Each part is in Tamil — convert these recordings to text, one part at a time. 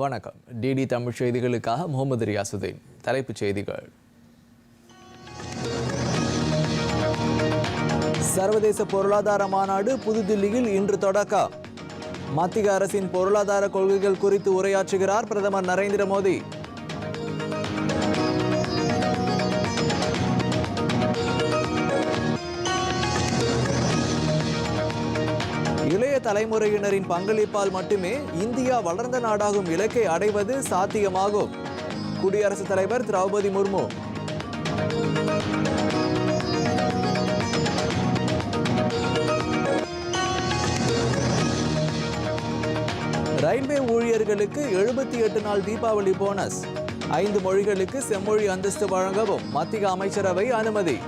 வணக்கம். டிடி தமிழ் செய்திகளுக்காக முகமது ரியாசுதீன். தலைப்புச் செய்திகள். சர்வதேச பொருளாதார மாநாடு புதுதில்லியில் இன்று தொடக்கம் மத்திய அரசின் பொருளாதார கொள்கைகள் குறித்து உரையாற்றுகிறார் பிரதமர் நரேந்திர மோடி. தலைமுறையினரின் பங்களிப்பால் மட்டுமே இந்தியா வளர்ந்த நாடாகும் இலக்கை அடைவது சாத்தியமாகும். குடியரசுத் தலைவர் திரௌபதி முர்மு. ரயில்வே ஊழியர்களுக்கு எழுபத்தி எட்டு நாள் தீபாவளி போனஸ். ஐந்து மொழிகளுக்கு செம்மொழி அந்தஸ்து வழங்கவும் மத்திய அமைச்சரவை அனுமதி.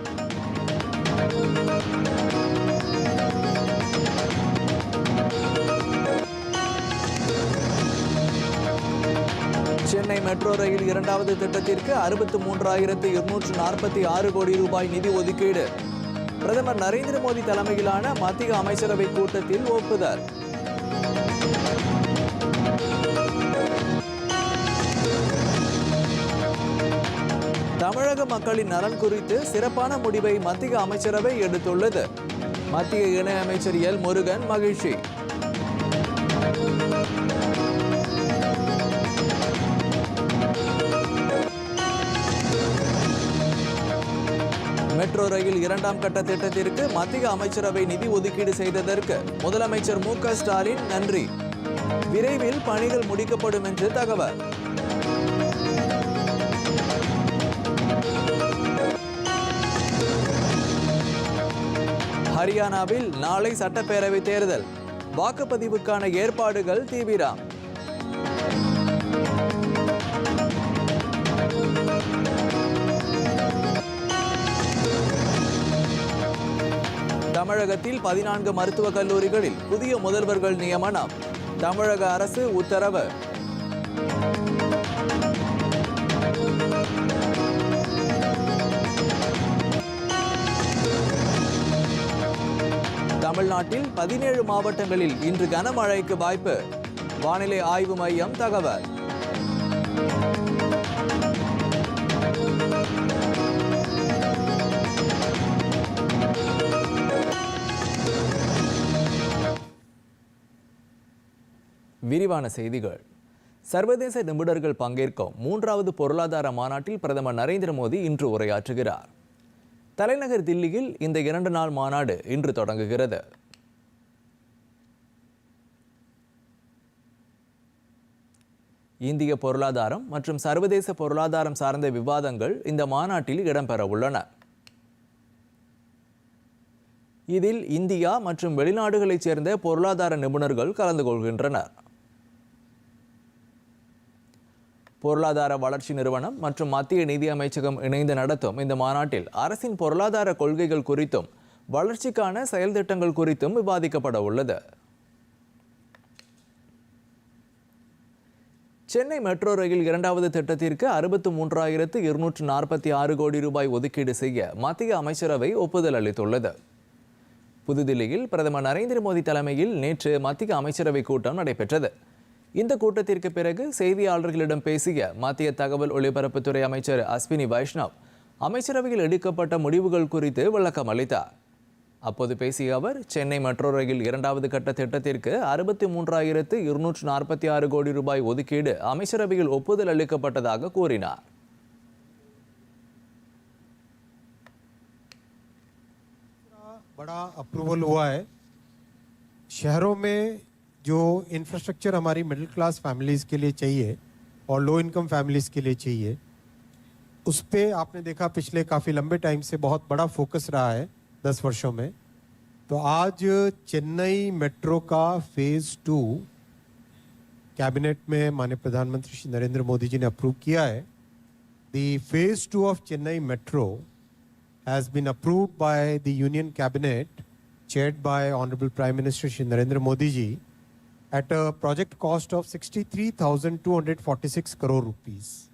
சென்னை மெட்ரோ ரயில் இரண்டாவது திட்டத்திற்கு அறுபத்து மூன்றாயிரத்து இருநூற்று நாற்பத்தி ஆறு கோடி ரூபாய் நிதி ஒதுக்கீடு. பிரதமர் நரேந்திர மோடி தலைமையிலான மத்திய அமைச்சரவை கூட்டத்தில் ஒப்புதல். தமிழக மக்களின் நலன் குறித்து சிறப்பான முடிவை மத்திய அமைச்சரவை எடுத்துள்ளது. மத்திய இணையமைச்சர் எல் முருகன் மகிழ்ச்சி. மெட்ரோ ரயில் இரண்டாம் கட்ட திட்டத்திற்கு மத்திய அமைச்சரவை நிதி ஒதுக்கீடு செய்ததற்கு முதலமைச்சர் மு ஸ்டாலின் நன்றி. விரைவில் பணிகள் முடிக்கப்படும் என்று தகவல். ஹரியானாவில் நாளை சட்டப்பேரவை தேர்தல். வாக்குப்பதிவுக்கான ஏற்பாடுகள் தீவிரம். தமிழகத்தில் பதினான்கு மருத்துவக் கல்லூரிகளில் புதிய முதல்வர்கள் நியமனம். தமிழக அரசு உத்தரவு. தமிழ்நாட்டில் பதினேழு மாவட்டங்களில் இன்று கனமழைக்கு வாய்ப்பு. வானிலை ஆய்வு மையம் தகவல். விரிவான செய்திகள். சர்வதேச நிபுணர்கள் பங்கேற்கும் மூன்றாவது பொருளாதார மாநாட்டில் பிரதமர் நரேந்திர மோடி இன்று உரையாற்றுகிறார். தலைநகர் தில்லியில் இந்த இரண்டு நாள் மாநாடு இன்று தொடங்குகிறது. இந்திய பொருளாதாரம் மற்றும் சர்வதேச பொருளாதாரம் சார்ந்த விவாதங்கள் இந்த மாநாட்டில் இடம்பெற உள்ளன. இதில் இந்தியா மற்றும் வெளிநாடுகளைச் சேர்ந்த பொருளாதார நிபுணர்கள் கலந்து கொள்கின்றனர். பொருளாதார வளர்ச்சி நிறுவனம் மற்றும் மத்திய நிதி அமைச்சகம் இணைந்து நடத்தும் இந்த மாநாட்டில் அரசின் பொருளாதார கொள்கைகள் குறித்தும் வளர்ச்சிக்கான செயல் திட்டங்கள் குறித்தும் விவாதிக்கப்பட உள்ளது. சென்னை மெட்ரோ ரயில் இரண்டாவது திட்டத்திற்கு அறுபத்து மூன்றாயிரத்து இருநூற்று நாற்பத்தி ஆறு கோடி ரூபாய் ஒதுக்கீடு செய்ய மத்திய அமைச்சரவை ஒப்புதல் அளித்துள்ளது. புதுதில்லியில் பிரதமர் நரேந்திர மோடி தலைமையில் நேற்று மத்திய அமைச்சரவை கூட்டம் நடைபெற்றது. இந்த கூட்டத்திற்கு பிறகு செய்தியாளர்களிடம் பேசிய மத்திய தகவல் ஒலிபரப்புத்துறை அமைச்சர் அஸ்வினி வைஷ்ணவ் அமைச்சரவையில் எடுக்கப்பட்ட முடிவுகள் குறித்து விளக்கம் அளித்தார் அப்போது பேசிய அவர் சென்னை மெட்ரோ ரயில் இரண்டாவது கட்ட திட்டத்திற்கு அறுபத்தி மூன்றாயிரத்து இருநூற்று நாற்பத்தி ஆறு கோடி ரூபாய் ஒதுக்கீடு அமைச்சரவையில் ஒப்புதல் அளிக்கப்பட்டதாக கூறினார் बड़ा अप्रूवल हुआ है शहरों में जो इंफ्रास्ट्रक्चर हमारी मिडिल क्लास फैमिलीज़ के लिए चाहिए और लो इनकम फैमिलीज़ के लिए चाहिए उस पर आपने देखा पिछले काफ़ी लंबे टाइम से बहुत बड़ा फोकस रहा है दस वर्षों में। तो आज चेन्नई मेट्रो का फ़ेज़ टू कैबिनेट में माननीय प्रधानमंत्री श्री नरेंद्र मोदी जी ने अप्रूव किया है। The phase two of Chennai metro has been approved by the Union Cabinet, chaired by Honorable Prime Minister Shri Narendra Modi ji, at a project cost of 63,246 crore rupees.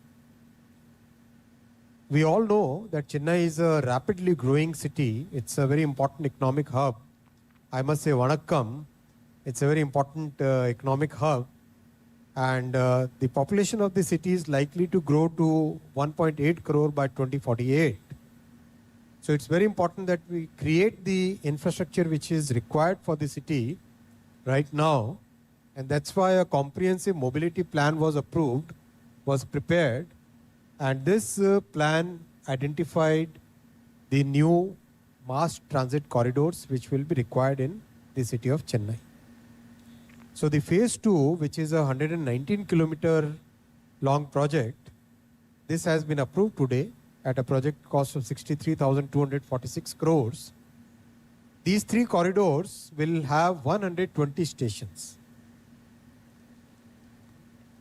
We all know that Chennai is a rapidly growing city. It's a very important economic hub. I must say, Vanakkam, it's a very important uh, economic hub. and uh, the population of the city is likely to grow to 1.8 crore by 2048. So it's very important that we create the infrastructure which is required for the city right now, and that's why a comprehensive mobility plan was approved, was prepared, and this uh, plan identified the new mass transit corridors which will be required in the city of Chennai. So the phase two, which is a 119 kilometer long project, this has been approved today at a project cost of 63,246 crores. These three corridors will have 120 stations.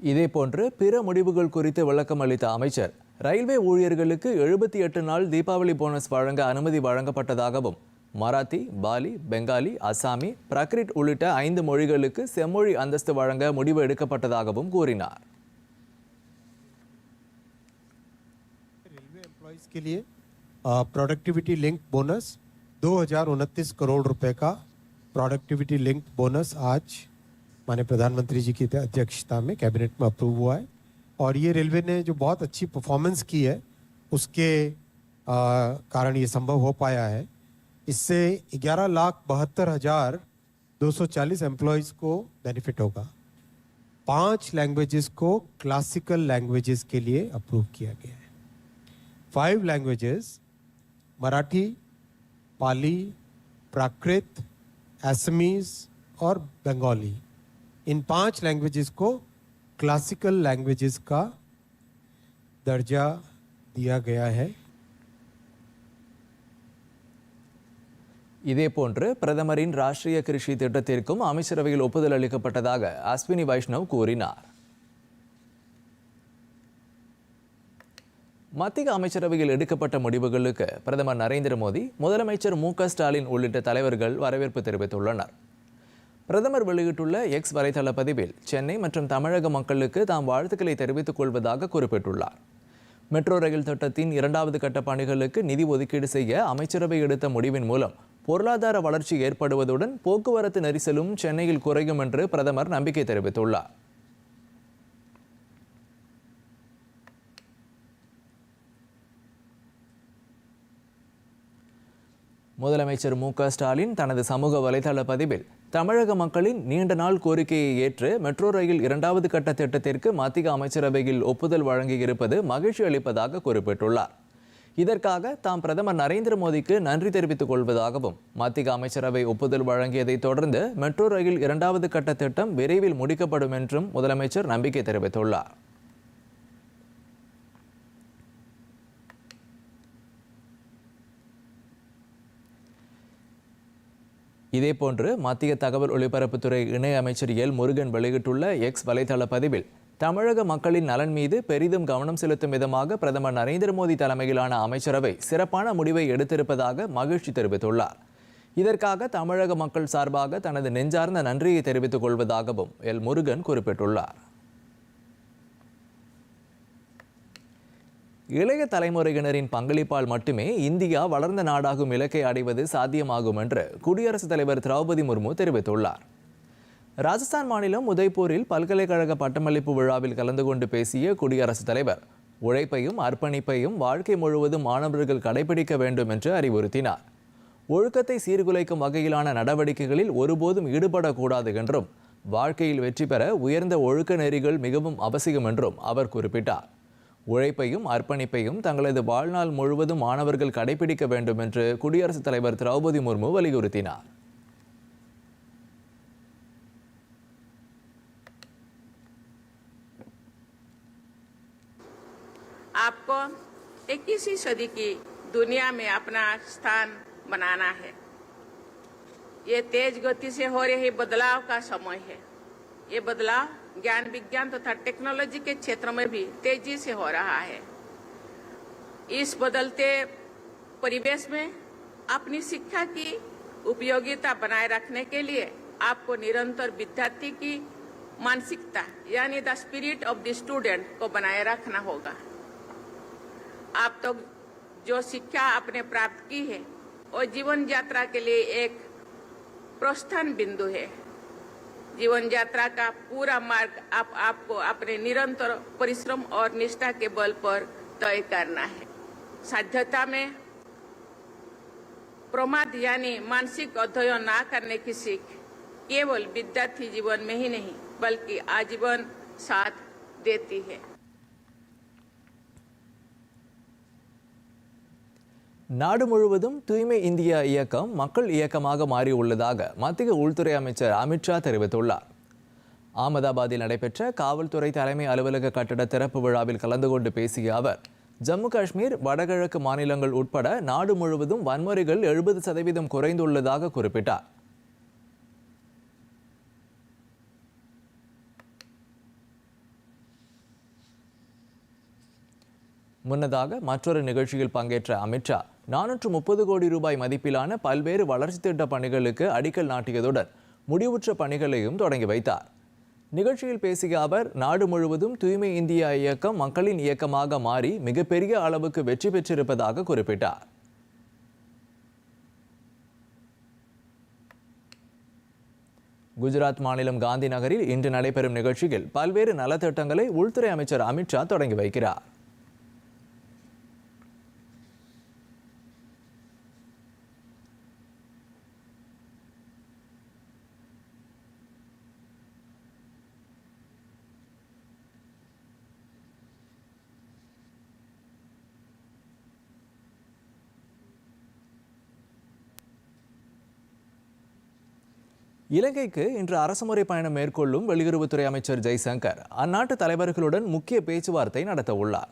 இதேபோன்று பிற முடிவுகள் குறித்து விளக்கம் அளித்த அமைச்சர் ரயில்வே ஊழியர்களுக்கு எழுபத்தி எட்டு நாள் தீபாவளி போனஸ் வழங்க அனுமதி வழங்கப்பட்டதாகவும் மராத்தி பாலி பெங்காலி அசாமி பிரக்ரிட் உள்ளிட்ட ஐந்து மொழிகளுக்கு செம்மொழி அந்தஸ்து வழங்க முடிவு எடுக்கப்பட்டதாகவும் கூறினார் रेलवे एम्प्लॉयज के लिए प्रोडक्टिविटी लिंक बोनस दो हजार उनतीस करोड़ रुपए का प्रोडक्टिविटी लिंक बोनस आज माननीय प्रधानमंत्री जी की अध्यक्षता में कैबिनेट में अप्रूव हुआ है। और ये रेलवे ने जो बहुत अच्छी परफॉर्मेंस की है, उसके कारण ये संभव हो पाया है। इससे 11 लाख बहत्तर हज़ार दो सौ चालीस एम्प्लॉयज़ को बेनिफिट होगा। पाँच लैंग्वेजेस को क्लासिकल लैंग्वेजेस के लिए अप्रूव किया गया है। फाइव लैंग्वेजेस मराठी, पाली, प्राकृत असमीज और बंगाली। इन पांच लैंग्वेजेस को क्लासिकल लैंग्वेजेस का दर्जा दिया गया है இதேபோன்று பிரதமரின் ராஷ்டிரிய கிருஷி திட்டத்திற்கும் அமைச்சரவையில் ஒப்புதல் அளிக்கப்பட்டதாக அஸ்வினி வைஷ்ணவ் கூறினார் மத்திய அமைச்சரவையில் எடுக்கப்பட்ட முடிவுகளுக்கு பிரதமர் நரேந்திர மோடி முதலமைச்சர் மு க ஸ்டாலின் உள்ளிட்ட தலைவர்கள் வரவேற்பு தெரிவித்துள்ளனர் பிரதமர் வெளியிட்டுள்ள எக்ஸ் வலைதள பதிவில் சென்னை மற்றும் தமிழக மக்களுக்கு தாம் வாழ்த்துக்களை தெரிவித்துக் கொள்வதாக குறிப்பிட்டுள்ளார். மெட்ரோ ரயில் திட்டத்தின் இரண்டாவது கட்ட பணிகளுக்கு நிதி ஒதுக்கீடு செய்ய அமைச்சரவை எடுத்த முடிவின் மூலம் பொருளாதார வளர்ச்சி ஏற்படுவதுடன் போக்குவரத்து நெரிசலும் சென்னையில் குறையும் என்று பிரதமர் நம்பிக்கை தெரிவித்துள்ளார். முதலமைச்சர் மு க ஸ்டாலின் தனது சமூக வலைதள பதிவில் தமிழக மக்களின் நீண்ட நாள் கோரிக்கையை ஏற்று மெட்ரோ ரயில் இரண்டாவது கட்ட திட்டத்திற்கு மத்திய அமைச்சரவையில் ஒப்புதல் வழங்கியிருப்பது மகிழ்ச்சி அளிப்பதாக குறிப்பிட்டுள்ளார். இதற்காக தாம் பிரதமர் நரேந்திர மோடிக்கு நன்றி தெரிவித்துக் கொள்வதாகவும் மத்திய அமைச்சரவை ஒப்புதல் வழங்கியதைத் தொடர்ந்து மெட்ரோ ரயில் இரண்டாவது கட்ட திட்டம் விரைவில் முடிக்கப்படும் என்றும் முதலமைச்சர் நம்பிக்கை தெரிவித்துள்ளார். இதேபோன்று மத்திய தகவல் ஒலிபரப்புத்துறை இணை அமைச்சர் எல். முருகன் வெளியிட்டுள்ள எக்ஸ் வலைதள பதிவில் தமிழக மக்களின் நலன் மீது பெரிதும் கவனம் செலுத்தும் விதமாக பிரதமர் நரேந்திர மோடி தலைமையிலான அமைச்சரவை சிறப்பான முடிவை எடுத்திருப்பதாக மகிழ்ச்சி தெரிவித்துள்ளார். இதற்காக தமிழக மக்கள் சார்பாக தனது நெஞ்சார்ந்த நன்றியை தெரிவித்துக் கொள்வதாகவும் எல். முருகன் குறிப்பிட்டுள்ளார். இளைய தலைமுறையினரின் பங்களிப்பால் மட்டுமே இந்தியா வளர்ந்த நாடாகும் இலக்கை அடைவது சாத்தியமாகும் என்று குடியரசுத் தலைவர் திரௌபதி முர்மு தெரிவித்துள்ளார். ராஜஸ்தான் மாநிலம் உதய்பூரில் பல்கலைக்கழக பட்டமளிப்பு விழாவில் கலந்து கொண்டு பேசிய குடியரசுத் தலைவர் உழைப்பையும் அர்ப்பணிப்பையும் வாழ்க்கை முழுவதும் மாணவர்கள் கடைபிடிக்க வேண்டும் என்று அறிவுறுத்தினார். ஒழுக்கத்தை சீர்குலைக்கும் வகையிலான நடவடிக்கைகளில் ஒருபோதும் ஈடுபடக்கூடாது என்றும் வாழ்க்கையில் வெற்றி பெற உயர்ந்த ஒழுக்க நெறிகள் மிகவும் அவசியம் என்றும் அவர் குறிப்பிட்டார். உழைப்பையும் அர்ப்பணிப்பையும் தங்களது வாழ்நாள் முழுவதும் மாணவர்கள் கடைபிடிக்க வேண்டும் என்று குடியரசுத் தலைவர் திரௌபதி முர்மு வலியுறுத்தினார் आपको 21वीं सदी की दुनिया में अपना स्थान बनाना है ये तेज गति से हो रही बदलाव का समय है ये बदलाव ज्ञान विज्ञान तथा तो टेक्नोलॉजी के क्षेत्र में भी तेज़ी से हो रहा है। इस बदलते परिवेश में अपनी शिक्षा की उपयोगिता बनाए रखने के लिए आपको निरंतर विद्यार्थी की मानसिकता, यानी the spirit of the student को बनाए रखना होगा। आप तो जो शिक्षा आपने प्राप्त की है, वो जीवन यात्रा के लिए एक प्रोत्साहन बिंदु है। जीवन यात्रा का पूरा मार्ग आप, आपको अपने निरंतर परिश्रम और निष्ठा के बल पर तय करना है। साध्यता में प्रमाद यानी मानसिक अध्ययन ना करने की सीख केवल विद्यार्थी जीवन में ही नहीं, बल्कि आजीवन साथ देती है। நாடு முழுவதும் தூய்மை இந்தியா இயக்கம் மக்கள் இயக்கமாக மாறியுள்ளதாக மத்திய உள்துறை அமைச்சர் அமித்ஷா தெரிவித்துள்ளார். அகமதாபாத்தில் நடைபெற்ற காவல்துறை தலைமை அலுவலக கட்டட திறப்பு விழாவில் கலந்து கொண்டு பேசிய அவர் ஜம்மு காஷ்மீர் வடகிழக்கு மாநிலங்கள் உட்பட நாடு முழுவதும் வன்முறைகள் எழுபது சதவீதம் குறைந்துள்ளதாக குறிப்பிட்டார். முன்னதாக மற்றொரு நிகழ்ச்சியில் பங்கேற்ற அமித்ஷா நானூற்று முப்பது கோடி ரூபாய் மதிப்பிலான பல்வேறு வளர்ச்சி திட்ட பணிகளுக்கு அடிக்கல் நாட்டியதுடன் முடிவுற்ற பணிகளையும் தொடங்கி வைத்தார். நிகழ்ச்சியில் பேசிய அவர் நாடு முழுவதும் தூய்மை இந்தியா இயக்கம் மக்களின் இயக்கமாக மாறி மிகப்பெரிய அளவுக்கு வெற்றி பெற்றிருப்பதாக குறிப்பிட்டார். குஜராத் மாநிலம் காந்தி நகரில் இன்று நடைபெறும் நிகழ்ச்சியில் பல்வேறு நலத்திட்டங்களை உள்துறை அமைச்சர் அமித்ஷா தொடங்கி வைக்கிறார். இலங்கைக்கு இன்று அரசுமுறை பயணம் மேற்கொள்ளும் வெளியுறவுத்துறை அமைச்சர் ஜெய்சங்கர் அந்நாட்டு தலைவர்களுடன் முக்கிய பேச்சுவார்த்தை நடத்த உள்ளார்.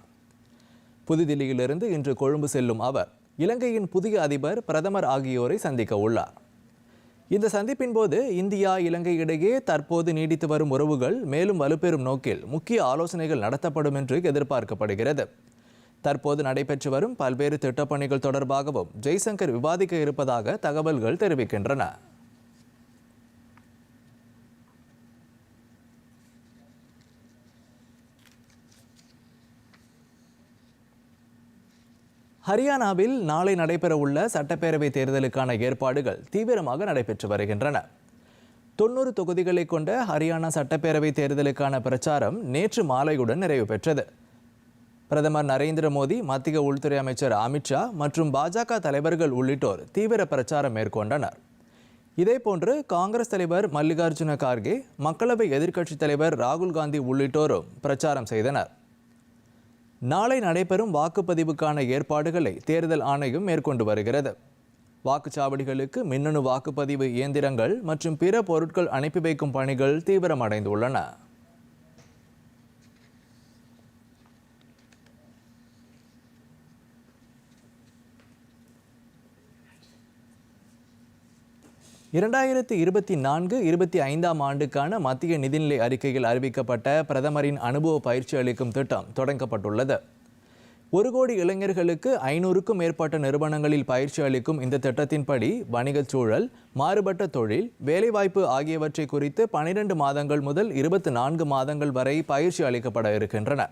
புதுதில்லியிலிருந்து இன்று கொழும்பு செல்லும் அவர் இலங்கையின் புதிய அதிபர் பிரதமர் ஆகியோரை சந்திக்க உள்ளார். இந்த சந்திப்பின் போது இந்தியா இலங்கை இடையே தற்போது நீடித்து வரும் உறவுகள் மேலும் வலுப்பெறும் நோக்கில் முக்கிய ஆலோசனைகள் நடத்தப்படும் என்று எதிர்பார்க்கப்படுகிறது. தற்போது நடைபெற்று வரும் பல்வேறு திட்டப்பணிகள் தொடர்பாகவும் ஜெய்சங்கர் விவாதிக்க இருப்பதாக தகவல்கள் தெரிவிக்கின்றன. ஹரியானாவில் நாளை நடைபெறவுள்ள சட்டப்பேரவை தேர்தலுக்கான ஏற்பாடுகள் தீவிரமாக நடைபெற்று வருகின்றன. தொண்ணூறு தொகுதிகளை கொண்ட ஹரியானா சட்டப்பேரவை தேர்தலுக்கான பிரச்சாரம் நேற்று மாலையுடன் நிறைவு பெற்றது. பிரதமர் நரேந்திர மோடி மத்திய உள்துறை அமைச்சர் அமித்ஷா மற்றும் பாஜக தலைவர்கள் உள்ளிட்டோர் தீவிர பிரச்சாரம் மேற்கொண்டனர். இதேபோன்று காங்கிரஸ் தலைவர் மல்லிகார்ஜுன கார்கே மக்களவை எதிர்க்கட்சித் தலைவர் ராகுல் காந்தி உள்ளிட்டோரும் பிரச்சாரம் செய்தனர். நாளை நடைபெறும் வாக்குப்பதிவுக்கான ஏற்பாடுகளை தேர்தல் ஆணையம் மேற்கொண்டு வருகிறது. வாக்குச்சாவடிகளுக்கு மின்னணு வாக்குப்பதிவு இயந்திரங்கள் மற்றும் பிற பொருட்கள் அனுப்பி வைக்கும் பணிகள் தீவிரமடைந்துள்ளன. இரண்டாயிரத்தி இருபத்தி நான்கு இருபத்தி ஐந்தாம் ஆண்டுக்கான மத்திய நிதிநிலை அறிக்கையில் அறிவிக்கப்பட்ட பிரதமரின் அனுபவ பயிற்சி அளிக்கும் திட்டம் தொடங்கப்பட்டுள்ளது. ஒரு கோடி இளைஞர்களுக்கு ஐநூறுக்கும் மேற்பட்ட நிறுவனங்களில் பயிற்சி அளிக்கும் இந்த திட்டத்தின்படி வணிகச் சூழல் மாறுபட்ட தொழில் வேலைவாய்ப்பு ஆகியவற்றை குறித்து பனிரெண்டு மாதங்கள் முதல் இருபத்தி நான்கு மாதங்கள் வரை பயிற்சி அளிக்கப்பட இருக்கின்றன.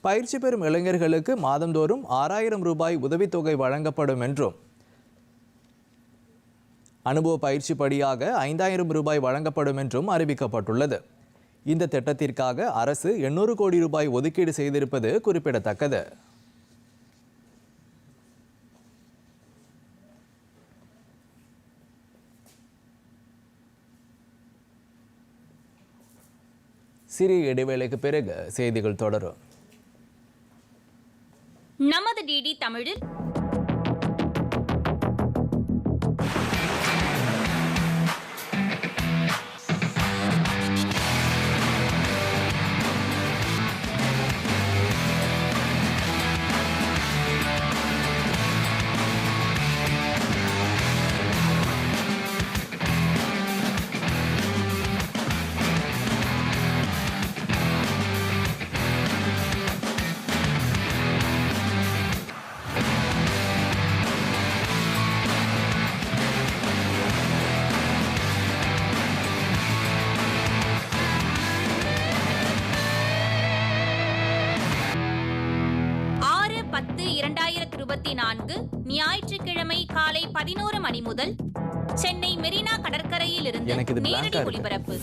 பயிற்சி பெறும் இளைஞர்களுக்கு மாதந்தோறும் ஆறாயிரம் ரூபாய் உதவித்தொகை வழங்கப்படும் என்றும் அனுபவ பயிற்சி படியாக ஐந்தாயிரம் ரூபாய் வழங்கப்படும் என்றும் அறிவிக்கப்பட்டுள்ளது. இந்த திட்டத்திற்காக அரசு எண்ணூறு கோடி ரூபாய் ஒதுக்கீடு செய்திருப்பது குறிப்பிடத்தக்கது. சிறிய இடைவேளைக்கு பிறகு செய்திகள் தொடரும். நமது டிடி தமிழில் இருபத்தி நான்கு ஞாயிற்றுக்கிழமை காலை பதினோரு மணி முதல் சென்னை மெரினா கடற்கரையில் இருந்து நேரடி. ஒளிபரப்பு.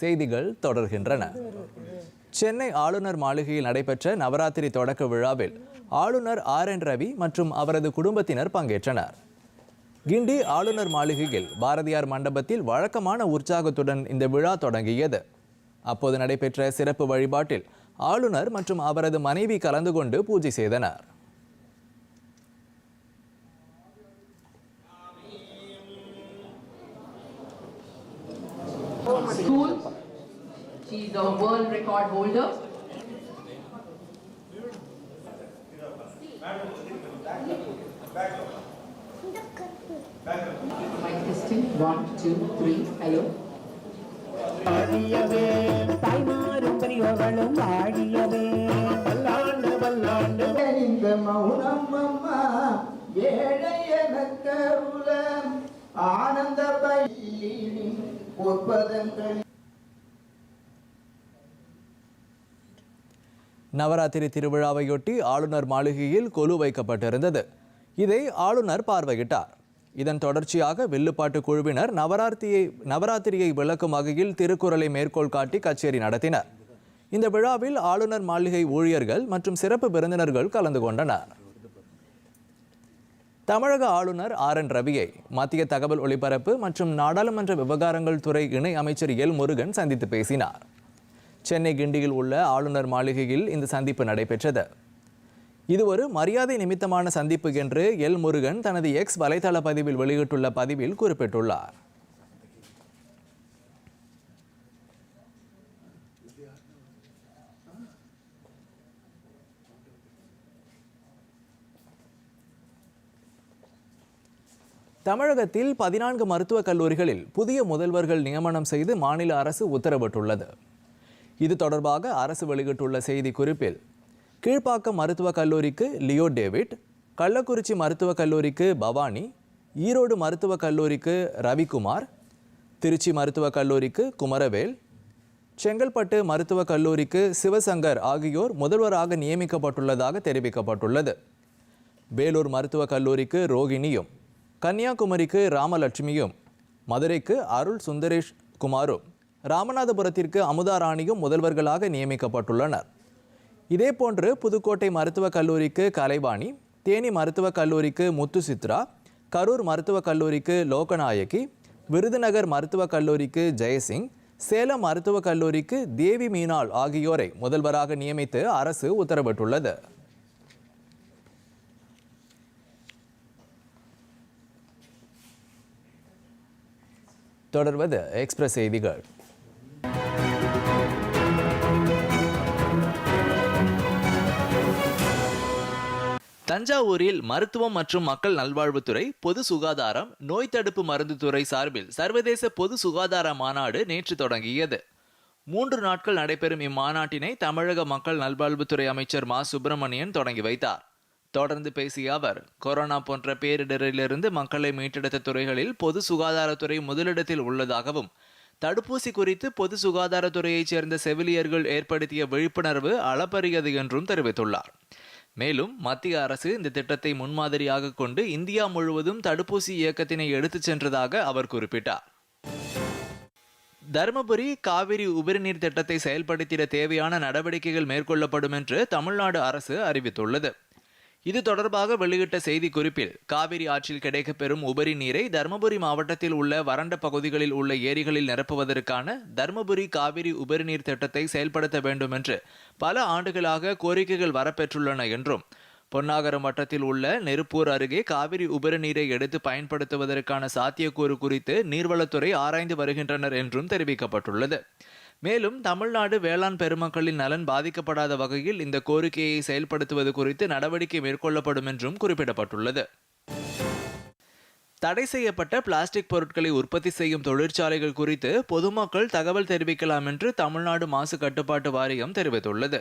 செய்திகள் தொடர்கின்றன. சென்னை ஆளுநர் மாளிகையில் நடைபெற்ற நவராத்திரி தொடக்க விழாவில் ஆளுநர் ஆர் என் ரவி மற்றும் அவரது குடும்பத்தினர் பங்கேற்றனர். கிண்டி ஆளுநர் மாளிகையில் பாரதியார் மண்டபத்தில் வழக்கமான உற்சாகத்துடன் இந்த விழா தொடங்கியது அப்போது நடைபெற்ற சிறப்பு வழிபாட்டில் ஆளுநர் மற்றும் அவரது மனைவி கலந்து கொண்டு பூஜை செய்தனர் a world record holder. Two, three, hello. ஆடியவே தாய்மாரும் பெரியோர்களும் ஆடியவே பல்லாண்டு பல்லாண்டு இந்த மௌனம் அம்மா ஏழை எனக்கருள ஆனந்த பள்ளி பொற்பதங்கள் நவராத்திரி திருவிழாவையொட்டி ஆளுநர் மாளிகையில் கொலு வைக்கப்பட்டிருந்தது இதை ஆளுநர் பார்வையிட்டார். இதன் தொடர்ச்சியாக வில்லுப்பாட்டு குழுவினர் நவராத்திரியை நவராத்திரியை விளக்கும் வகையில் திருக்குறளை மேற்கோள் காட்டி கச்சேரி நடத்தினர். இந்த விழாவில் ஆளுநர் மாளிகை ஊழியர்கள் மற்றும் சிறப்பு விருந்தினர்கள் கலந்து கொண்டனர். தமிழக ஆளுநர் ஆர் என் ரவியை மத்திய தகவல் ஒலிபரப்பு மற்றும் நாடாளுமன்ற விவகாரங்கள் துறை இணை அமைச்சர் எல் முருகன் சந்தித்து பேசினார். சென்னை கிண்டியில் உள்ள ஆளுநர் மாளிகையில் இந்த சந்திப்பு நடைபெற்றது. இது ஒரு மரியாதை நிமித்தமான சந்திப்பு என்று எல் முருகன் தனது எக்ஸ் வலைதள பதிவில் வெளியிட்டுள்ள பதிவில் குறிப்பிட்டுள்ளார். தமிழகத்தில் பதினான்கு மருத்துவக் கல்லூரிகளில் புதிய முதல்வர்கள் நியமனம் செய்து மாநில அரசு உத்தரவிட்டுள்ளது. இது தொடர்பாக அரசு வெளியிட்டுள்ள செய்தி குறிப்பில் கீழ்ப்பாக்கம் மருத்துவக் கல்லூரிக்கு லியோ டேவிட் கள்ளக்குறிச்சி மருத்துவக் கல்லூரிக்கு பவானி ஈரோடு மருத்துவக் கல்லூரிக்கு ரவிக்குமார் திருச்சி மருத்துவக் கல்லூரிக்கு குமரவேல் செங்கல்பட்டு மருத்துவக் கல்லூரிக்கு சிவசங்கர் ஆகியோர் முதல்வராக நியமிக்கப்பட்டுள்ளதாக தெரிவிக்கப்பட்டுள்ளது. வேலூர் மருத்துவக் கல்லூரிக்கு ரோகிணியும் கன்னியாகுமரிக்கு ராமலட்சுமியும் மதுரைக்கு அருள் சுந்தரேஷ் குமாரும் ராமநாதபுரத்திற்கு அமுதாராணியும் முதல்வர்களாக நியமிக்கப்பட்டுள்ளனர். இதேபோன்று புதுக்கோட்டை மருத்துவக் கல்லூரிக்கு கலைவாணி தேனி மருத்துவக் கல்லூரிக்கு முத்து சித்ரா கரூர் மருத்துவக் கல்லூரிக்கு லோகநாயகி விருதுநகர் மருத்துவக் கல்லூரிக்கு ஜெயசிங் சேலம் மருத்துவக் கல்லூரிக்கு தேவி மீனாள் ஆகியோரை முதல்வராக நியமித்து அரசு உத்தரவிட்டுள்ளது. தொடர்வது எக்ஸ்பிரஸ் செய்திகள். தஞ்சாவூரில் மருத்துவம் மற்றும் மக்கள் நல்வாழ்வுத்துறை பொது சுகாதாரம் நோய் தடுப்பு மருந்து துறை சார்பில் சர்வதேச பொது சுகாதார மாநாடு நேற்று தொடங்கியது. மூன்று நாட்கள் நடைபெறும் இம்மாநாட்டினை தமிழக மக்கள் நல்வாழ்வுத்துறை அமைச்சர் மா. சுப்பிரமணியன் தொடங்கி வைத்தார். தொடர்ந்து பேசிய அவர் கொரோனா போன்ற பேரிடரிலிருந்து மக்களை மீட்டெடுத்த துறைகளில் பொது சுகாதாரத்துறை முதலிடத்தில் உள்ளதாகவும் தடுப்பூசி குறித்து பொது சுகாதாரத்துறையைச் சேர்ந்த செவிலியர்கள் ஏற்படுத்திய விழிப்புணர்வு அளப்பரியது என்றும் தெரிவித்துள்ளார். மேலும் மத்திய அரசு இந்த திட்டத்தை முன்மாதிரியாக கொண்டு இந்தியா முழுவதும் தடுப்பூசி இயக்கத்தினை எடுத்துச் சென்றதாக அவர் குறிப்பிட்டார். தருமபுரி காவிரி உபரிநீர் திட்டத்தை செயல்படுத்திட தேவையான நடவடிக்கைகள் மேற்கொள்ளப்படும் என்று தமிழ்நாடு அரசு அறிவித்துள்ளது. இது தொடர்பாக வெளியிட்ட செய்தி குறிப்பில் காவிரி ஆற்றில் கிடைக்கப்பெறும் உபரி நீரை தருமபுரி மாவட்டத்தில் உள்ள வறண்ட பகுதிகளில் உள்ள ஏரிகளில் நிரப்புவதற்கான தருமபுரி காவிரி உபரிநீர் திட்டத்தை செயல்படுத்த வேண்டும் என்று பல ஆண்டுகளாக கோரிக்கைகள் வரப்பெற்றுள்ளன என்றும் பொன்னாகரம் வட்டத்தில் உள்ள நெருப்பூர் அருகே காவிரி உபரி நீரை எடுத்து பயன்படுத்துவதற்கான சாத்தியக்கூறு குறித்து நீர்வளத்துறை ஆராய்ந்து வருகின்றனர் என்றும் தெரிவிக்கப்பட்டுள்ளது. மேலும் தமிழ்நாடு வேளாண் பெருமக்களின் நலன் பாதிக்கப்படாத வகையில் இந்த கோரிக்கையை செயல்படுத்துவது குறித்து நடவடிக்கை மேற்கொள்ளப்படும் என்றும் குறிப்பிடப்பட்டுள்ளது. தடை செய்யப்பட்ட பிளாஸ்டிக் பொருட்களை உற்பத்தி செய்யும் தொழிற்சாலைகள் குறித்து பொதுமக்கள் தகவல் தெரிவிக்கலாம் என்று தமிழ்நாடு மாசு கட்டுப்பாட்டு வாரியம் தெரிவித்துள்ளது.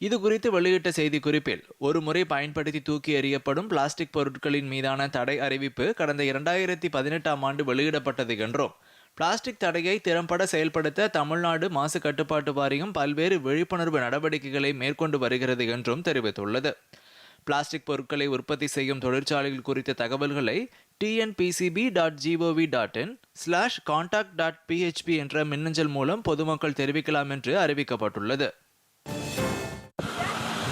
இது குறித்து வெளியிட்ட செய்திக்குறிப்பில் ஒரு முறை பயன்படுத்தி தூக்கி எறியப்படும் பிளாஸ்டிக் பொருட்களின் மீதான தடை அறிவிப்பு கடந்த இரண்டாயிரத்தி பதினெட்டாம் ஆண்டு வெளியிடப்பட்டது என்றும் பிளாஸ்டிக் தடையை திறம்பட செயல்படுத்த தமிழ்நாடு மாசு கட்டுப்பாட்டு வாரியம் பல்வேறு விழிப்புணர்வு நடவடிக்கைகளை மேற்கொண்டு வருகிறது என்றும் தெரிவித்துள்ளது. பிளாஸ்டிக் பொருட்களை உற்பத்தி செய்யும் தொழிற்சாலைகள் குறித்த தகவல்களை TNPCB dot gov dot in slash contact dot PHP என்ற மின்னஞ்சல் மூலம் பொதுமக்கள் தெரிவிக்கலாம் என்று அறிவிக்கப்பட்டுள்ளது.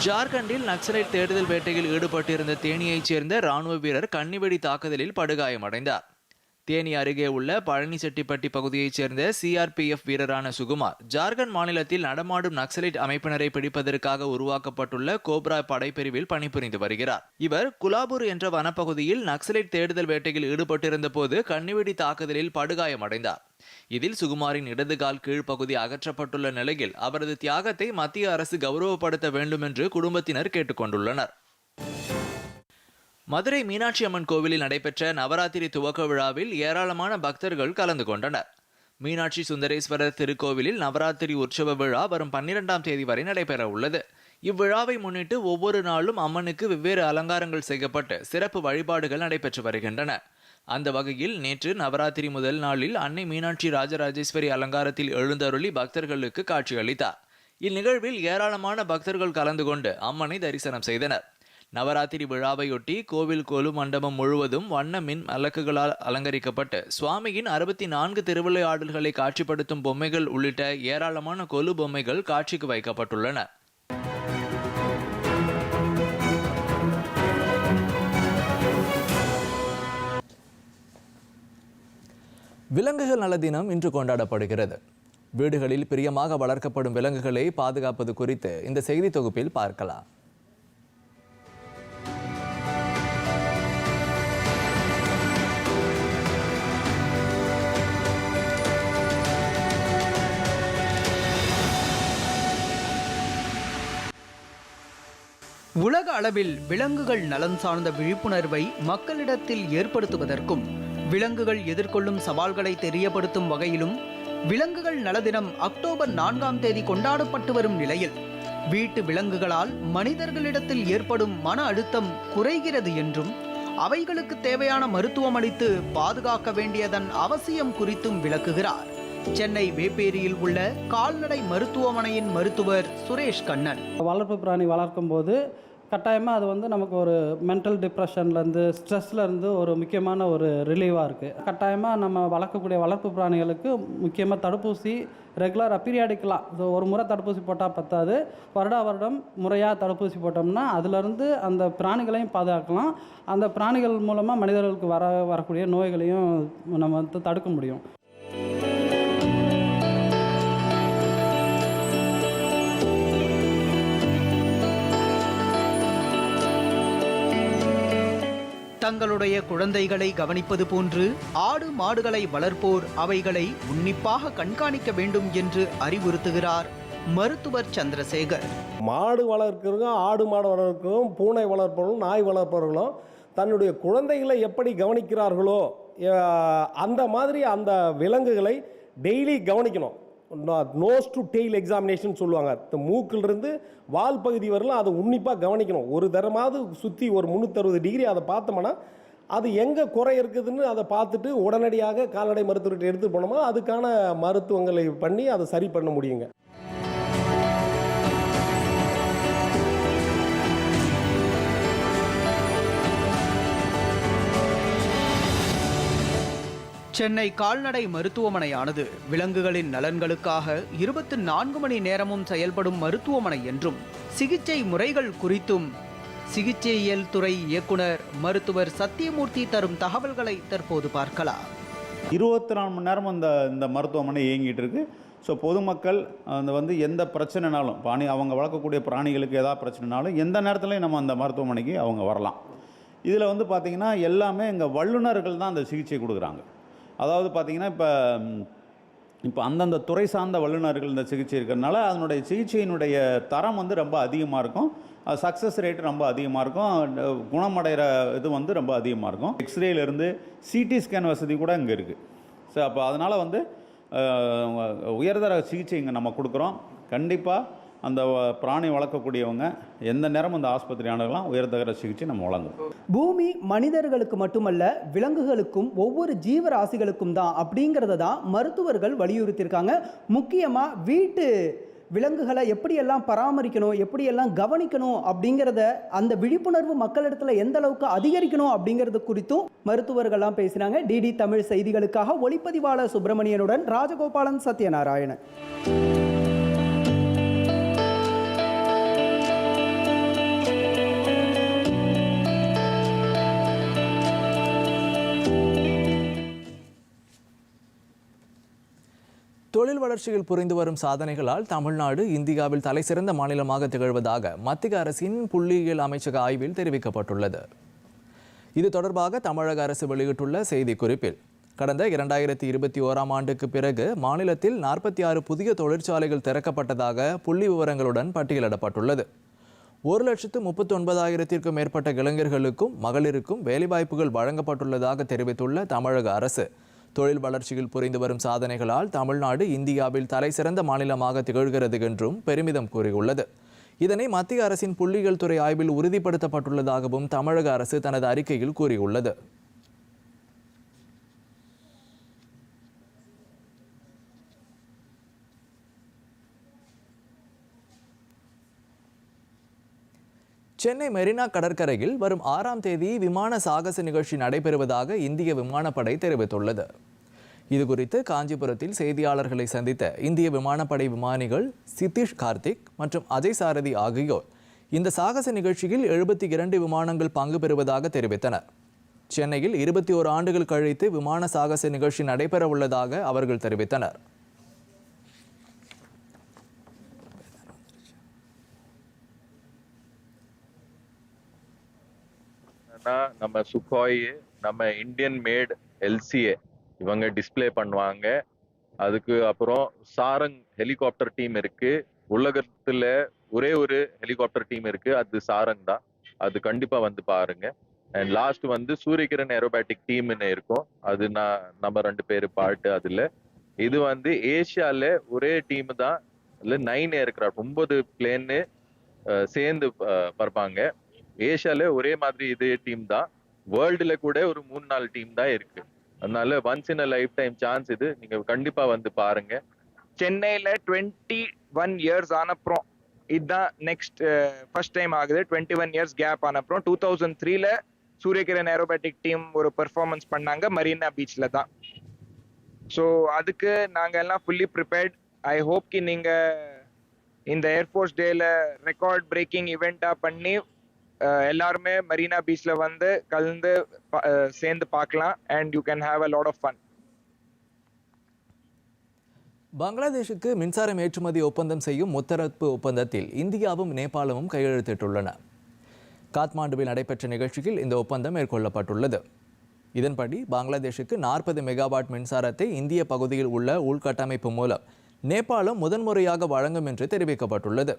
ஜார்க்கண்டில் நக்சலைட் தேடுதல் வேட்டையில் ஈடுபட்டிருந்த தேனியைச் சேர்ந்த ராணுவ வீரர் கன்னிவெடி தாக்குதலில் படுகாயமடைந்தார். தேனி அருகே உள்ள பழனிசெட்டிப்பட்டி பகுதியைச் சேர்ந்த சிஆர்பிஎஃப் வீரரான சுகுமார் ஜார்க்கண்ட் மாநிலத்தில் நடமாடும் நக்சலைட் அமைப்பினரை பிடிப்பதற்காக உருவாக்கப்பட்டுள்ள கோப்ரா படைப்பிரிவில் பணிபுரிந்து வருகிறார். இவர் குலாபூர் என்ற வனப்பகுதியில் நக்சலைட் தேடுதல் வேட்டையில் ஈடுபட்டிருந்த போது கண்ணிவெடி தாக்குதலில் படுகாயமடைந்தார். இதில் சுகுமாரின் இடதுகால் கீழ்ப்பகுதி அகற்றப்பட்டுள்ள நிலையில் அவரது தியாகத்தை மத்திய அரசு கௌரவப்படுத்த வேண்டும் என்று குடும்பத்தினர் கேட்டுக்கொண்டுள்ளனர். மதுரை மீனாட்சி அம்மன் கோவிலில் நடைபெற்ற நவராத்திரி துவக்க விழாவில் ஏராளமான பக்தர்கள் கலந்து கொண்டனர். மீனாட்சி சுந்தரேஸ்வரர் திருக்கோவிலில் நவராத்திரி உற்சவ விழா வரும் பன்னிரெண்டாம் தேதி வரை நடைபெற உள்ளது. இவ்விழாவை முன்னிட்டு ஒவ்வொரு நாளும் அம்மனுக்கு வெவ்வேறு அலங்காரங்கள் செய்யப்பட்டு சிறப்பு வழிபாடுகள் நடைபெற்று வருகின்றன. அந்த வகையில் நேற்று நவராத்திரி முதல் நாளில் அன்னை மீனாட்சி ராஜராஜேஸ்வரி அலங்காரத்தில் எழுந்தருளி பக்தர்களுக்கு காட்சியளித்தார். இந்நிகழ்வில் ஏராளமான பக்தர்கள் கலந்து கொண்டு அம்மனை தரிசனம் செய்தனர். நவராத்திரி விழாவையொட்டி கோவில் கொலு மண்டபம் முழுவதும் வண்ண மின் விளக்குகளால் அலங்கரிக்கப்பட்டு சுவாமியின் அறுபத்தி நான்கு திருவிளையாடல்களை காட்சிப்படுத்தும் பொம்மைகள் உள்ளிட்ட ஏராளமான கொலு பொம்மைகள் காட்சிக்கு வைக்கப்பட்டுள்ளன. விலங்குகள் நல தினம் இன்று கொண்டாடப்படுகிறது. வீடுகளில் பிரியமாக வளர்க்கப்படும் விலங்குகளை பாதுகாப்பது குறித்து இந்த செய்தி தொகுப்பில் பார்க்கலாம். உலக அளவில் விலங்குகள் நலன் சார்ந்த விழிப்புணர்வை மக்களிடத்தில் ஏற்படுத்துவதற்கும் விலங்குகள் எதிர்கொள்ளும் சவால்களை தெரியப்படுத்தும் வகையிலும் விலங்குகள் நலதினம் அக்டோபர் நான்காம் தேதி கொண்டாடப்பட்டு வரும் நிலையில் வீட்டு விலங்குகளால் மனிதர்களிடத்தில் ஏற்படும் மன அழுத்தம் குறைகிறது என்றும் அவைகளுக்கு தேவையான மருத்துவம் அளித்து பாதுகாக்க வேண்டியதன் அவசியம் குறித்தும் விளக்குகிறார். சென்னை வேப்பேரியில் உள்ள கால்நடை மருத்துவமனையின் மருத்துவர் சுரேஷ் கண்ணன். வளர்ப்பு பிராணி வளர்க்கும் போது கட்டாயமாக அது வந்து நமக்கு ஒரு மென்டல் டிப்ரெஷன்லேருந்து ஸ்ட்ரெஸ்லேருந்து ஒரு முக்கியமான ஒரு ரிலீவாக இருக்குது கட்டாயமாக நம்ம வளர்க்கக்கூடிய வளர்ப்பு பிராணிகளுக்கு முக்கியமாக தடுப்பூசி ரெகுலராக பீரியாடிக்கலாம். ஸோ ஒரு முறை தடுப்பூசி போட்டால் பத்தாது. வருடா வருடம் முறையாக தடுப்பூசி போட்டோம்னா அதுலேருந்து அந்த பிராணிகளையும் பாதுகாக்கலாம். அந்த பிராணிகள் மூலமாக மனிதர்களுக்கு வர வரக்கூடிய நோய்களையும் நம்ம வந்து தடுக்க முடியும். தங்களுடைய குழந்தைகளை கவனிப்பது போன்று ஆடு மாடுகளை வளர்ப்போர் அவைகளை உன்னிப்பாக கண்காணிக்க வேண்டும் என்று அறிவுறுத்துகிறார் மருத்துவர் சந்திரசேகர். மாடு வளர்க்கிறவங்க ஆடு மாடு வளர்க்கிறவங்க பூனை வளர்ப்பவர்களும் நாய் வளர்ப்பவர்களும் தன்னுடைய குழந்தைகளை எப்படி கவனிக்கிறார்களோ அந்த மாதிரி அந்த விலங்குகளை டெய்லி கவனிக்கணும். நோஸ் டு டெய்ல் எக்ஸாமினேஷன் சொல்லுவாங்க. இந்த மூக்கிலிருந்து வால் பகுதி வரலாம் அதை உன்னிப்பாக கவனிக்கணும். ஒரு தரமாவது சுற்றி ஒரு முந்நூற்றறுபது டிகிரி அதை பார்த்தோம்னா அது எங்கே குறை இருக்குதுன்னு அதை பார்த்துட்டு உடனடியாக கால்நடை மருத்துவர்கிட்ட எடுத்து போனோமா அதுக்கான மருத்துவங்களை பண்ணி அதை சரி பண்ண முடியுங்க. சென்னை கால்நடை மருத்துவமனையானது விலங்குகளின் நலன்களுக்காக இருபத்தி நான்கு மணி நேரமும் செயல்படும் மருத்துவமனை என்றும் சிகிச்சை முறைகள் குறித்தும் சிகிச்சையியல் துறை இயக்குனர் மருத்துவர் சத்தியமூர்த்தி தரும் தகவல்களை தற்போது பார்க்கலாம். இருபத்தி நாலு மணி நேரம் இந்த இந்த மருத்துவமனை இயங்கிட்டு இருக்கு. ஸோ பொதுமக்கள் அந்த வந்து எந்த பிரச்சனைனாலும் பாணி அவங்க வளர்க்கக்கூடிய பிராணிகளுக்கு ஏதாவது பிரச்சனைனாலும் எந்த நேரத்துலையும் நம்ம அந்த மருத்துவமனைக்கு அவங்க வரலாம். இதில் வந்து பார்த்திங்கன்னா எல்லாமே எங்கள் வல்லுநர்கள் தான் அந்த சிகிச்சை கொடுக்குறாங்க. அதாவது பார்த்திங்கன்னா இப்போ இப்போ அந்தந்த துறை சார்ந்த வல்லுநர்கள் இந்த சிகிச்சை இருக்கிறதுனால அதனுடைய சிகிச்சையினுடைய தரம் வந்து ரொம்ப அதிகமாக இருக்கும். சக்ஸஸ் ரேட் ரொம்ப அதிகமாக இருக்கும். குணமடைகிற இது வந்து ரொம்ப அதிகமாக இருக்கும். எக்ஸ்ரேலேருந்து சிடி ஸ்கேன் வசதி கூட இங்கே இருக்குது ஸோ அப்போ அதனால் வந்து உயர்தர சிகிச்சை இங்கே நம்ம கொடுக்குறோம். கண்டிப்பாக அந்த பிராணி வளர்க்கக்கூடியவங்க எந்த நேரமும் அந்த ஆஸ்பத்திரியானதெல்லாம் உயர்தகர சிகிச்சை நம்ம வழங்குவோம் பூமி மனிதர்களுக்கு மட்டுமல்ல விலங்குகளுக்கும் ஒவ்வொரு ஜீவராசிகளுக்கும் தான் அப்படிங்கிறத தான் மருத்துவர்கள் வலியுறுத்தியிருக்காங்க. முக்கியமாக வீட்டு விலங்குகளை எப்படியெல்லாம் பராமரிக்கணும் எப்படியெல்லாம் கவனிக்கணும் அப்படிங்கிறத அந்த விழிப்புணர்வு மக்களிடத்தில் எந்த அளவுக்கு அதிகரிக்கணும் அப்படிங்கிறது குறித்தும் மருத்துவர்கள்லாம் பேசினாங்க. டிடி தமிழ் செய்திகளுக்காக ஒளிப்பதிவாளர் சுப்பிரமணியனுடன் ராஜகோபாலன் சத்யநாராயணன். தொழில் வளர்ச்சியில் புரிந்து வரும் சாதனைகளால் தமிழ்நாடு இந்தியாவில் தலைசிறந்த மாநிலமாக திகழ்வதாக மத்திய அரசின் புள்ளியியல் அமைச்சக ஆய்வில் தெரிவிக்கப்பட்டுள்ளது. இது தொடர்பாக தமிழக அரசு வெளியிட்டுள்ள செய்திக்குறிப்பில் கடந்த இரண்டாயிரத்தி இருபத்தி ஓராம் ஆண்டுக்கு பிறகு மாநிலத்தில் நாற்பத்தி ஆறு புதிய தொழிற்சாலைகள் திறக்கப்பட்டதாக புள்ளி விவரங்களுடன் பட்டியலிடப்பட்டுள்ளது. ஒரு லட்சத்து முப்பத்தி ஒன்பதாயிரத்திற்கும் மேற்பட்ட இளைஞர்களுக்கும் மகளிருக்கும் வேலைவாய்ப்புகள் வழங்கப்பட்டுள்ளதாக தெரிவித்துள்ள தமிழக அரசு தொழில் வளர்ச்சியில் புரிந்து வரும் சாதனைகளால் தமிழ்நாடு இந்தியாவில் தலைசிறந்த மாநிலமாக திகழ்கிறது என்றும் பெருமிதம் கூறியுள்ளது. இதனை மத்திய அரசின் புள்ளிகள் துறை ஆய்வில் உறுதிப்படுத்தப்பட்டுள்ளதாகவும் தமிழக அரசு தனது அறிக்கையில் கூறியுள்ளது. சென்னை மெரினா கடற்கரையில் வரும் ஆறாம் தேதி விமான சாகச நிகழ்ச்சி நடைபெறுவதாக இந்திய விமானப்படை தெரிவித்துள்ளது. இதுகுறித்து காஞ்சிபுரத்தில் செய்தியாளர்களை சந்தித்த இந்திய விமானப்படை விமானிகள் சித்தீஷ் கார்த்திக் மற்றும் அஜய் சாரதி ஆகியோர் இந்த சாகச நிகழ்ச்சியில் எழுபத்தி இரண்டு விமானங்கள் பங்கு பெறுவதாக தெரிவித்தனர். சென்னையில் இருபத்தி ஓரு ஆண்டுகள் கழித்து விமான சாகச நிகழ்ச்சி நடைபெற உள்ளதாக அவர்கள் தெரிவித்தனர். பார்த்தீங்கன்னா நம்ம சுகாய் நம்ம இந்தியன் மேட் எல்சிஏ இவங்க டிஸ்ப்ளே பண்ணுவாங்க. அதுக்கு அப்புறம் சாரங் ஹெலிகாப்டர் டீம் இருக்கு. உலகத்துல ஒரே ஒரு ஹெலிகாப்டர் டீம் இருக்கு. அது சாரங் தான். அது கண்டிப்பா வந்து பாருங்க. அண்ட் லாஸ்ட் வந்து சூரியகிரண் ஏரோபேட்டிக் டீம்னு இருக்கும். அது நான் நம்ம ரெண்டு பேர் பாட்டு அதுல. இது வந்து ஏசியால ஒரே டீம் தான். இல்லை நைன் ஏர்கிராஃப்ட் ஒன்பது பிளேன்னு சேர்ந்து பறப்பாங்க. ஏஷியால ஒரே மாதிரி இதே டீம் தான். வேர்ல்டுல கூட ஒரு மூணு நாலு டீம் தான் இருக்கு. அதனால once in a lifetime chance இது. நீங்க கண்டிப்பா வந்து பாருங்க. சென்னையில் டுவெண்ட்டி ஒன் இயர்ஸ் ஆனப்புறம் இதுதான் நெக்ஸ்ட் ஃபர்ஸ்ட் டைம் ஆகுது. டுவெண்ட்டி ஒன் இயர்ஸ் கேப் ஆனப்புறம் டூ தௌசண்ட் த்ரீல சூரியகிரண் ஏரோபேட்டிக் டீம் ஒரு பெர்ஃபார்மன்ஸ் பண்ணாங்க மரீனா பீச்சில் தான். ஸோ அதுக்கு நாங்கள் எல்லாம் ஃபுல்லி ப்ரிப்பேர்ட் ஐ ஹோப் கி நீங்கள் இந்த ஏர்ஃபோர்ஸ் டேல ரெக்கார்ட் பிரேக்கிங் இவெண்ட்டாக பண்ணி எல்லாருமே மரீனா பீச்ல வந்து கலந்து சேர்ந்து பார்க்கலாம் and you can have a lot of fun பங்களாதேஷுக்கு மின்சாரம் ஏற்றுமதி ஒப்பந்தம் செய்யும் முத்தரப்பு ஒப்பந்தத்தில் இந்தியாவும் நேபாளமும் கையெழுத்திட்டுள்ளன. காத்மாண்டுவில் நடைபெற்ற நிகழ்ச்சியில் இந்த ஒப்பந்தம் மேற்கொள்ளப்பட்டுள்ளது. இதன்படி பங்களாதேஷுக்கு நாற்பது மெகாவாட் மின்சாரத்தை இந்திய பகுதியில் உள்ள உள்கட்டமைப்பு மூலம் நேபாளம் முதன்முறையாக வழங்கும் என்று தெரிவிக்கப்பட்டுள்ளது.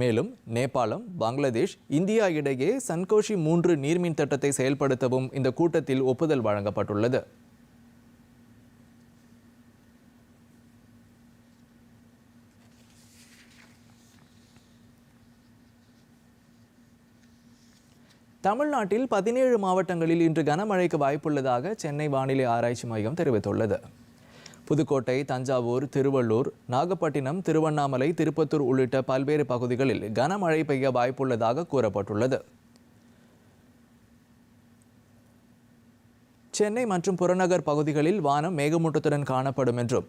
மேலும் நேபாளம் பங்களாதேஷ் இந்தியா இடையே சன்கோஷி மூன்று நீர்மின் திட்டத்தை செயல்படுத்தவும் இந்த கூட்டத்தில் ஒப்புதல் வழங்கப்பட்டுள்ளது. தமிழ்நாட்டில் பதினேழு மாவட்டங்களில் இன்று கனமழைக்கு வாய்ப்புள்ளதாக சென்னை வானிலை ஆராய்ச்சி மையம் தெரிவித்துள்ளது. புதுக்கோட்டை தஞ்சாவூர் திருவள்ளூர் நாகப்பட்டினம் திருவண்ணாமலை திருப்பத்தூர் உள்ளிட்ட பல்வேறு பகுதிகளில் கனமழை பெய்ய வாய்ப்புள்ளதாக கூறப்பட்டுள்ளது. சென்னை மற்றும் புறநகர் பகுதிகளில் வானம் மேகமூட்டத்துடன் காணப்படும் என்றும்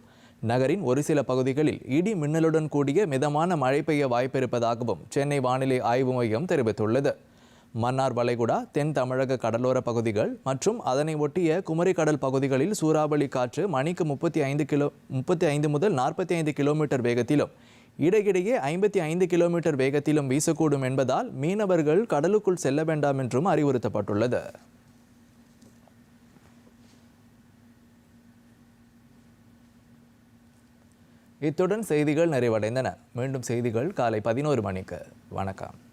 நகரின் ஒரு சில பகுதிகளில் இடி மின்னலுடன் கூடிய மிதமான மழை பெய்ய வாய்ப்பிருப்பதாகவும் சென்னை வானிலை ஆய்வு மையம் தெரிவித்துள்ளது. மன்னார் வளைகுடா தென் தமிழக கடலோர பகுதிகள் மற்றும் அதனை ஒட்டிய குமரி கடல் பகுதிகளில் சூறாவளி காற்று மணிக்கு முப்பத்தி ஐந்து கிலோ முப்பத்தி ஐந்து முதல் நாற்பத்தி ஐந்து கிலோமீட்டர் வேகத்திலும் இடையிடையே ஐம்பத்தி ஐந்து கிலோமீட்டர் வேகத்திலும் வீசக்கூடும் என்பதால் மீனவர்கள் கடலுக்குள் செல்ல வேண்டாம் என்றும் அறிவுறுத்தப்பட்டுள்ளது. இத்துடன் செய்திகள் நிறைவடைந்தன. மீண்டும் செய்திகள் காலை பதினோரு மணிக்கு. வணக்கம்.